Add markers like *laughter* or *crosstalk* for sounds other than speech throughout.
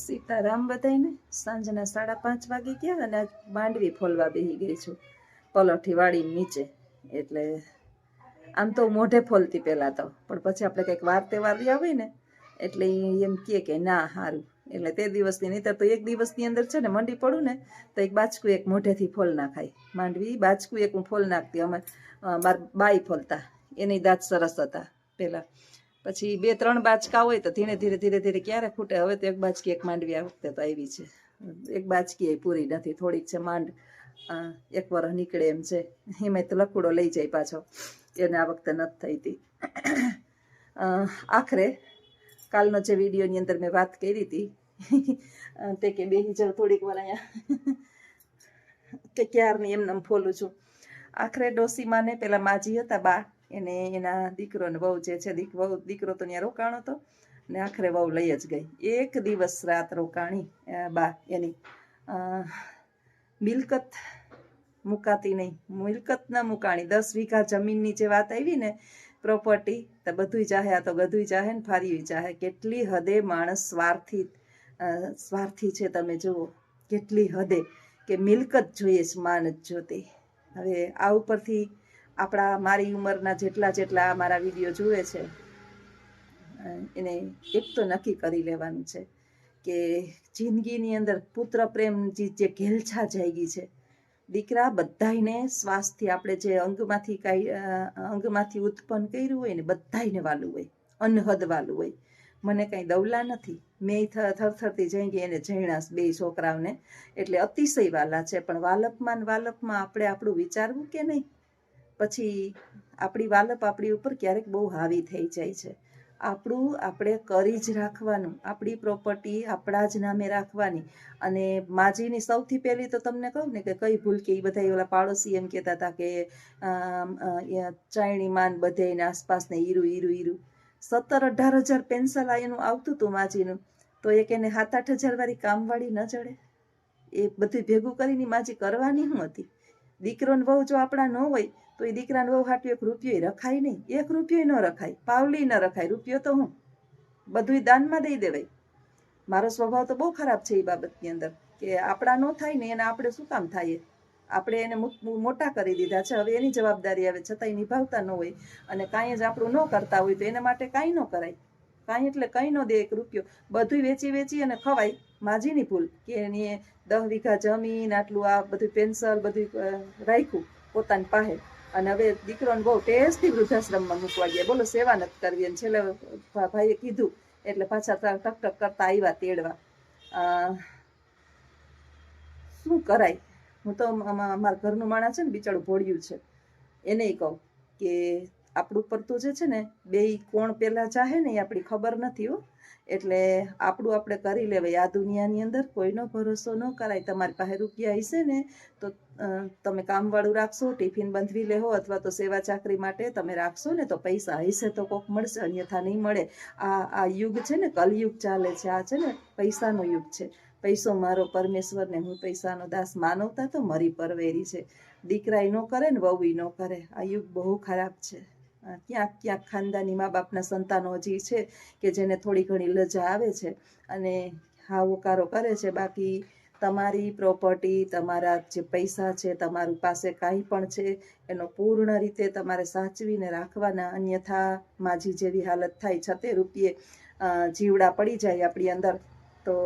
સીતારામ બધાયને સાંજના સાડા પાંચ વાગે ગયા અને માંડવી ફોલવા બેસી ગઈ છું. પલોઠી વાળી નીચે. એટલે આમ તો મોઢે ફોલતી પહેલાં તો. પણ પછી આપણે કંઈક વાર તહેવાર આવે ને, એટલે એમ કહે કે ના સારું એટલે તે દિવસની નહીં તો એક દિવસની અંદર છે ને મંડી પડું ને, તો એક બાચકું એક મોઢેથી ફોલ નાખાય. માંડવી બાચકું એક હું ફોલ નાખતી. અમે બાર બાઈ ફોલતા. એની દાંત સરસ હતા પહેલાં. પછી બે ત્રણ બાચકા હોય તો ધીરે ધીરે ધીરે ધીરે ક્યારે ફૂટે હવે તો એક બાચકી, એક માંડવી આ વખતે તો આવી છે. એક બાચકી એ પૂરી નથી, થોડીક છે માંડ. એક વરસ નીકળે એમ છે. એમાં તો લકુડો લઈ જાય પાછો. એને આ વખતે નથી થઈ હતી આખરે કાલનો જે વિડીયોની અંદર મેં વાત કરી હતી તે કે બેહી જાવ થોડીક વાર અહીંયા. કે ક્યારની એમને એમ ફોલું છું. આખરે ડોસીમાને પેલા માજી હતા બા એને એના દીકરોને બહુ જે છે, દીક વહુ દીકરો તો ત્યાં રોકાણો હતો ને આખરે વહુ લઈ જ ગઈ. એક દિવસ રાત રોકાણી બા, એની મિલકત મુકાતી નહીં. મિલકત ન મુકાણી. દસ વીઘા જમીનની જે વાત આવી ને પ્રોપર્ટી તો બધુંય ચાહે, આ તો બધું ચાહે ને ફારી ચાહે. કેટલી હદે માણસ સ્વાર્થી સ્વાર્થી છે તમે જુઓ. કેટલી હદે કે મિલકત જોઈએ છે, માન જ જોતી. હવે આ ઉપરથી આપણા મારી ઉંમરના જેટલા જેટલા મારા વીડિયો જુએ છે એને એક તો નક્કી કરી લેવાનું છે કે જિંદગીની અંદર પુત્ર પ્રેમ જે ઘેલછા જાગી છે, દીકરા બધાયને શ્વાસથી આપણે જે અંગમાંથી કાંઈ અંગમાંથી ઉત્પન્ન કર્યું હોય ને બધાયને વાલું હોય, અનહદ વાલું હોય, મને કાંઈ દવલા નથી, મેં થરથરતી જઈ એને જૈણાસ બે છોકરાઓને, એટલે અતિશય વાલા છે, પણ વાલપમાં ને વાલપમાં આપણે આપણું વિચારવું કે નહીં? પછી આપણી વાલપ આપણી ઉપર ક્યારેક બહુ હાવી થઈ જાય છે. આપણું આપણે કરી જ રાખવાનું, આપણી પ્રોપર્ટી આપણા જ નામે રાખવાની. અને માજીની સૌથી પહેલી તો તમને કહું ને કે કઈ ભૂલ કે એ બધા ઓલા પાડોશી એમ કહેતા હતા કે ચાયણી માન બધે આસપાસને હીરું હીરું હીરું. સત્તર અઢાર હજાર પેન્સલ આ એનું આવતું હતું માજીનું. તો એક એને સાત આઠ હજાર વાળી કામવાળી ન ચડે. એ બધું ભેગું કરીને માજી કરવાની શું હતી? દીકરો ને વહુ જો આપણા ન હોય તો એ દીકરાને વહુ હાટું એક રૂપિયો રખાય નહીં. એક રૂપિયો ન રખાય. પાવલી ન રખાય. રૂપિયો તો હું બધુંય દાનમાં દઈ દેવાય. મારો સ્વભાવ તો બહુ ખરાબ છે એ બાબતની અંદર કે આપણા ન થાય ને એને આપણે શું કામ થાય? આપણે એને મોટા કરી દીધા છે. હવે એની જવાબદારી આવે છતાંય નિભાવતા ન હોય અને કાંઈ જ આપણું ન કરતા હોય તો એના માટે કાંઈ ન કરાય. કાંઈ એટલે કંઈ ન દે એક રૂપિયો. બધું વેચી વેચી અને ખવાય માજીની ભૂલ કે એની દસ વીઘા જમીન, આટલું આ બધું પેન્સલ બધું રાખ્યું પોતાની પાસે. અને હવે દીકરોને બહુ ટેસ્ટથી વૃદ્ધાશ્રમમાં મૂકવા ગયા બોલો સેવા નથી કરવી અને છેલ્લે ભાઈએ કીધું એટલે પાછા ટક ટક કરતા આવ્યા તેડવા શું કરાય હું તો મારા ઘરનું માણસ છે ને બિચારું ભોળ્યું છે એને કહું કે આપણું પડતું જે છે ને, બે કોણ પેલા ચાહે ને એ આપણી ખબર નથી હો. એટલે આપણું આપણે કરી લેવાય. આ દુનિયાની અંદર કોઈનો ભરોસો ન કરાય. તમારી પાસે રૂપિયા હશે ને, તો તમે કામવાળું રાખશો, ટિફિન બંધવી લેહો અથવા તો સેવા ચાકરી માટે તમે રાખશો ને, તો પૈસા હશે તો કોક મળશે, અન્યથા નહીં મળે. આ આ યુગ છે ને, કલયુગ ચાલે છે. આ છે ને, પૈસાનો યુગ છે. પૈસો મારો પરમેશ્વર ને, હું પૈસાનો દાસ માનવતા તો મરી પરવેરી છે. દીકરાઈ ન કરે ને વહુ ન કરે. આ યુગ બહુ ખરાબ છે. ક્યાંક ક્યાંક ખાનદાની મા બાપના સંતાનો હજી છે કે જેને થોડી ઘણી લજા આવે છે અને હાવકારો કરે છે, બાકી તમારી પ્રોપર્ટી, તમારા જે પૈસા છે, તમારું પાસે કાંઈ પણ છે, એનો પૂર્ણ રીતે તમારે સાચવીને રાખવાના, અન્યથા માજી જેવી હાલત થાય, છતે રૂપિયે જીવડા પડી જાય આપણી અંદર. તો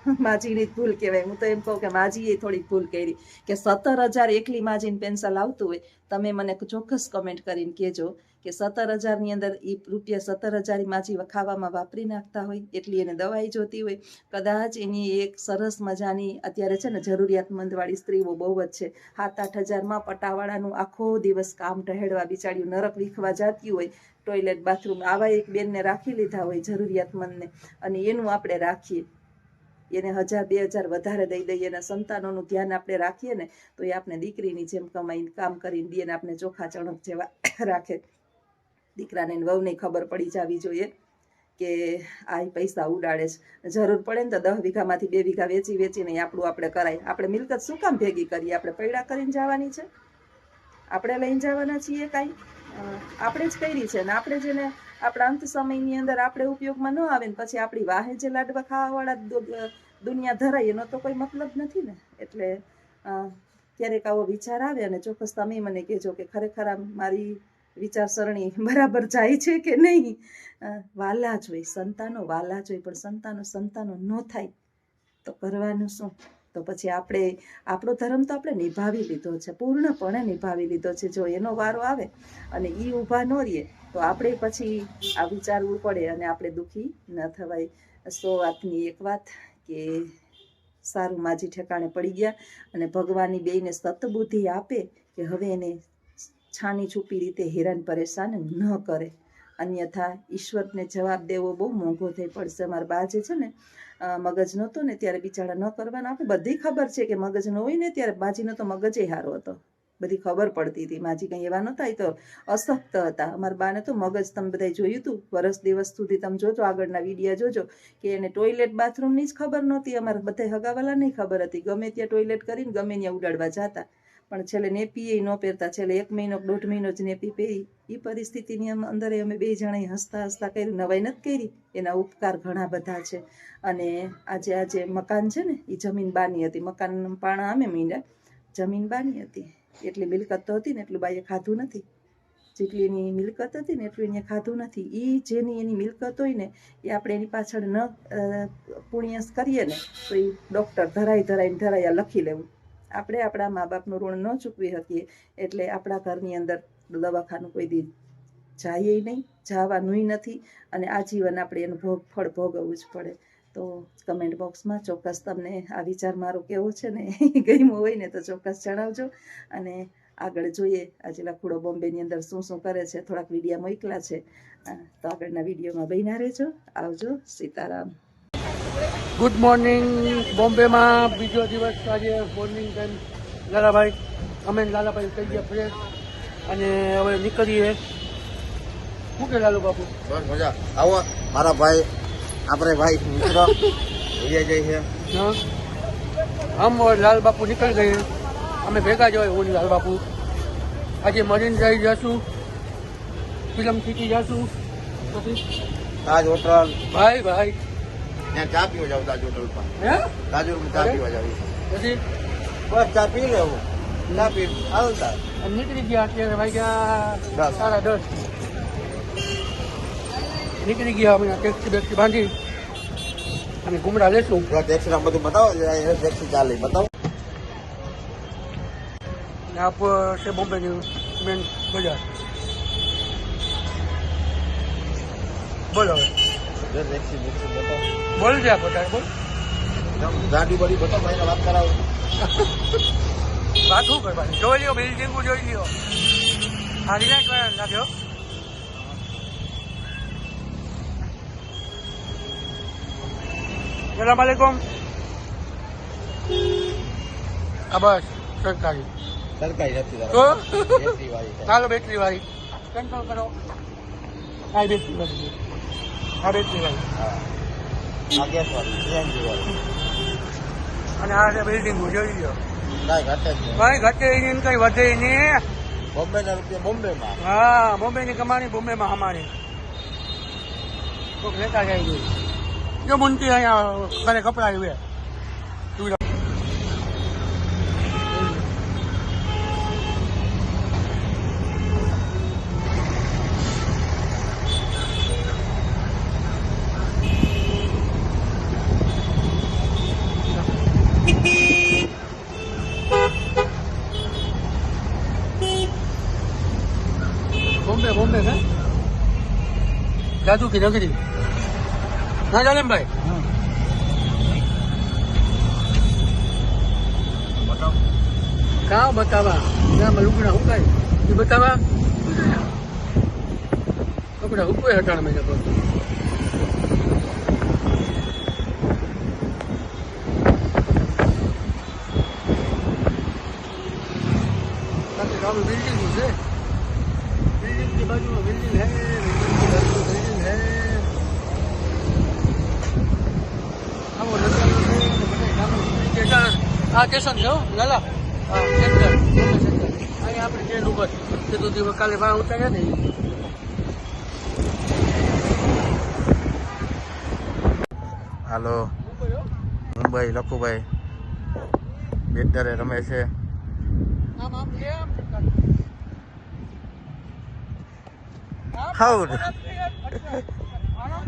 *laughs* માજીની ભૂલ કહેવાય. હું તો એમ કહું કે માજીએ થોડીક ભૂલ કરી કે સત્તર હજાર એકલી માજીને પેન્સિલ આવતું હોય, તમે મને ચોક્કસ કમેન્ટ કરીને કહેજો કે સત્તર હજારની અંદર એ રૂપિયા સત્તર હજાર માજી ખાવામાં વાપરી નાખતા હોય, એટલી એને દવાઈ જોતી હોય. કદાચ એની એક સરસ મજાની અત્યારે છે ને જરૂરિયાતમંદવાળી સ્ત્રીઓ બહુ જ છે. સાત આઠ હજારમાં પટાવાળાનું આખો દિવસ કામ ટહેડવા બિચાર્યું નરક વીખવા જાતી હોય ટોયલેટ બાથરૂમ આવા એક બેનને રાખી લીધા હોય જરૂરિયાતમંદને. અને એનું આપણે રાખીએ. એને હજાર, બે હજાર વધારે દઈ દઈએ એના સંતાનોનું ધ્યાન આપણે રાખીએ ને, તો એ આપણે દીકરીની જેમ કમાઈને કામ કરીને દઈએ ને આપણે ચોખા ચણક જેવા *coughs* રાખે. દીકરાને વહુને ખબર પડી જવી જોઈએ કે આ પૈસા ઉડાડે છે. જરૂર પડે ને તો દસ વીઘામાંથી બે વીઘા વેચી વેચીને આપણું આપણે કરાય. આપણે મિલકત શું કામ ભેગી કરીએ? આપણે પૈડા કરીને જવાની છે? આપણે લઈને જવાના છીએ કાંઈ? આપણે જ કરી છે ને, આપણે જેને આપણા અંત સમયની અંદર આપણે ઉપયોગમાં ન આવે ને પછી આપણી વાહે જે લાડવા ખાવાવાળા દુનિયા ધરાય, એનો તો કોઈ મતલબ નથી ને. એટલે ક્યારેક આવો વિચાર આવે અને ચોક્કસ તમે મને કહેજો કે ખરેખર મારી વિચારસરણી *laughs* બરાબર જાય છે કે નહીં? વાલા જ હોય, સંતાનો વાલા જ હોય, પણ સંતાનો સંતાનો ન થાય, તો કરવાનું શું? તો પછી આપણે, આપણો ધર્મ તો આપણે નિભાવી લીધો છે, પૂર્ણપણે નિભાવી લીધો છે, જો એનો વારો આવે અને એ ઊભા ન રહીએ, તો આપણે પછી આ વિચારવું પડે અને આપણે દુઃખી ન થવાય. સો વાતની એક વાત કે સારું માજી ઠેકાણે પડી ગયા અને ભગવાનની બેયને સતબુદ્ધિ આપે કે હવે એને છાની છુપી રીતે હેરાન પરેશાન ન કરે. અન્યથા ઈશ્વરને જવાબ દેવો બહુ મોંઘો થઈ પડશે. અમારા બા જે છે ને મગજ નહોતો ને ત્યારે બિચારા ન કરવાના. આપણે બધી ખબર છે કે મગજ ન હોય ને ત્યારે બાજીનો તો મગજ એ સારો હતો. બધી ખબર પડતી હતી. માજી કંઈ એવા નહોતા. એ તો અશક્ત હતા. અમારા બાને તો મગજ તમે બધાય જોયું હતું વરસ દિવસ સુધી તમે જોજો, આગળના વિડીયા જોજો કે એને ટોયલેટ બાથરૂમની જ ખબર નહોતી. અમારે બધા હગાવાલા નહીં ખબર હતી. ગમે ત્યાં ટોયલેટ કરીને ગમે ત્યાં ઉડાડવા જતા. પણ છેલ્લે નેપી ન પહેરતા. છેલ્લે એક મહિનો દોઢ મહિનો જ નેપી પહેરી. એ પરિસ્થિતિની અંદર અમે બે જણાએ હસતા હસતા કર્યું. નવાઈ નથી કરી. એના ઉપકાર ઘણા બધા છે. અને આજે આજે મકાન છે ને એ જમીન બાની હતી. મકાન પાણા અમે મીંડ્યા. જમીન બાની હતી. એટલી મિલકત તો હતી ને, એટલું બાઈએ ખાધું નથી. જેટલી એની મિલકત હતી ને, એટલું એને ખાધું નથી. એ જેની એની મિલકત હોય ને, એ આપણે એની પાછળ ન પુણ્યસ કરીએ ને, તો એ ડૉક્ટર ધરાઈ ધરાઈને ધરાયા લખી લેવું. આપણે આપણા મા બાપનું ઋણ ન ચૂકવી શકીએ એટલે આપણા ઘરની અંદર દવાખાનું કોઈ દી જઈએ નહીં, જવાનુંય નથી અને આ જીવન આપણે એનું ભોગ, ફળ ભોગવવું જ પડે. તો કમેન્ટ બોક્સમાં ચોક્કસ તમને આ વિચાર મારો કેવો છે ને *laughs* ગમ્યો હોય ને તો ચોક્કસ જણાવજો. અને આગળ જોઈએ, આજે લખુડો બોમ્બેની અંદર શું શું કરે છે, થોડાક વિડીયા મોકલા છે. તો આગળના વિડીયોમાં બન્યા રહેજો. આવજો, સીતારામ. ગુડ મોર્નિંગ બોમ્બેમાં બીજો દિવસ આજે મોર્નિંગ ટાઈમ લાલાભાઈ અમે લાલાભાઈ થઈ ગયા ફ્રેશ અને હવે નીકળીએ. શું કે લાલુ બાપુ? બસ મજા. આવો. મારા ભાઈ આપણે ભાઈ મિત્ર. વિજય જય છે હમ લાલ બાપુ નીકળી ગયે. અમે ભેગા જ હોય હું લાલ બાપુ. આજે મરીન ડ્રાઈવ જશું. ફિલ્મ સિટી જશું. પછી તાજ હોટલ. ભાઈ ભાઈ. ત્યાં ચા પીવા જાવ તાજ હોટલ પર તાજુ ચા પીવા જાવ પછી? બસ ચા પી લેવું ચા પી આમ નીકળી ગયા અત્યારે વાગ્યા. સાડા દસ. નીકળી ગયા અમે ટેક્સી બેક્સી બાંધી. અને ગુમડા લેશું. ટેક્સી નામ બધું બતાવો ટેક્સી ચાલે બતાવો. ને આપ છે બોમ્બેની મેન બજાર. બોલો હવે. બોલ આપ બોલ. ગાડી બડી બતાવો ભાઈને વાત કરાવો. વાત શું કરવાની? જોઈ લ્યો બિલ્ડિંગ જોઈ લ્યો. હારી ના વાળા નાખ્યો સલામ આલેકુમ. આ બસ સરકારી. સરકારી નથી. ચાલો બેટરી વાળી કંટ્રોલ કરો. આ બેટરી વાળી આ બેટરી વાળી હા. આ ગેસ વાળી સીએનજી વાળી. અને આ બિલ્ડિંગ જોઈ લ્યો કાંઈ ઘટે જ નહીં. કઈ ઘટે નહીં કઈ વધે નહીં. બોમ્બેના રૂપિયા બોમ્બેમાં. હા બોમ્બેની કમાણી બોમ્બેમાં અમારી કોક લેતા જાય છે. જો મુંટી અહીંયા ઘરે કપડા આવ્યા જાદુ કે નગરી ના જાણે ભાઈ. કાં બતાવા? ત્યાં લુગડા હું કાય એ બતાવા? લુગડા ઉપર હટાણ મહિના પર બિલ્ડિંગ છે. બિલ્ડિંગની બાજુમાં બિલ્ડિંગ હે બિલ્ડિંગ હા સેન્ટર સેન્ટર અહીંયા આપણી ટ્રેન ઉપર. સીધું દિવસ કાલે ભાવ ઉતાર્યા ને. હાલો. મુંબઈ લખુભાઈ. બેટરે રમે છે.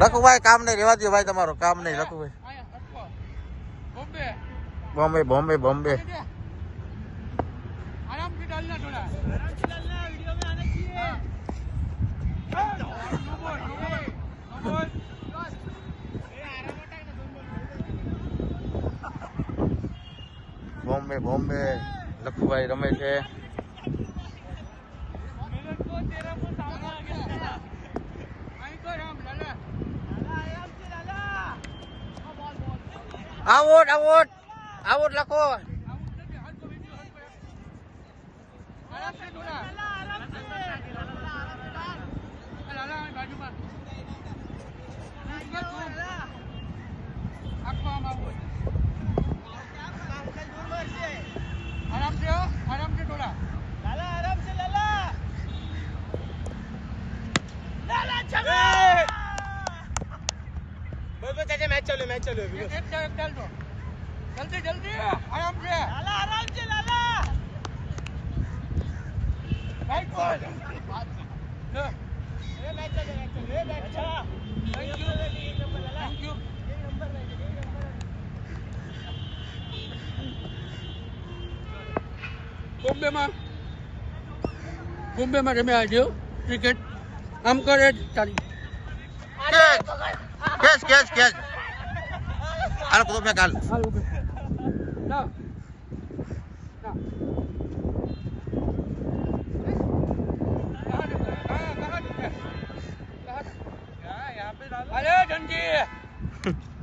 લખુભાઈ કામ નહીં રેવા દો ભાઈ તમારું. કામ નહીં લખુભાઈ. બોમ્બે બોમ્બે બોમ્બે આરામથી ડાલના થોડા આરામથી ડાલના વિડિયો में आना चाहिए नो बोल नो बोल नो बोल બોમ્બે બોમ્બે લખુભાઈ રમે છે मेरे को આવો લખો. આરામ છે આરામ છે ટોલા લાલા આરામ છે લાલા લાલા ચગા બોલ બોલ ચાચા મેચ ચાલુ મેચ ચાલુ એક એક જલ્દી જલ્દી. આરામ છે. લાલા આરામ છે લાલા. રાઈટ પર એ બેઠ છે એ બેઠ thank you thank you number લઈ લે આવ્યો ક્રિકેટ આમ કરે ચાલી કેસ કેસ કેચ હાલ કુદો મેં કાલ હાલ ઉભે ના અરે ધનજી *laughs*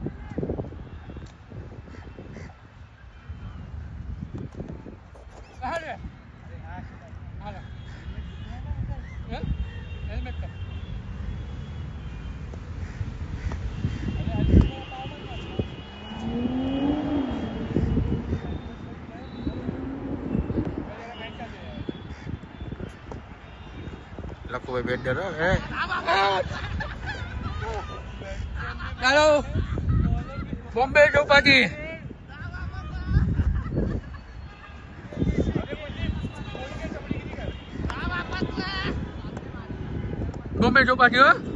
લખુભાઈ બેટર હે ચાલો. બોમ્બે ચોપાટી બોમ્બે ચોપાટી હો.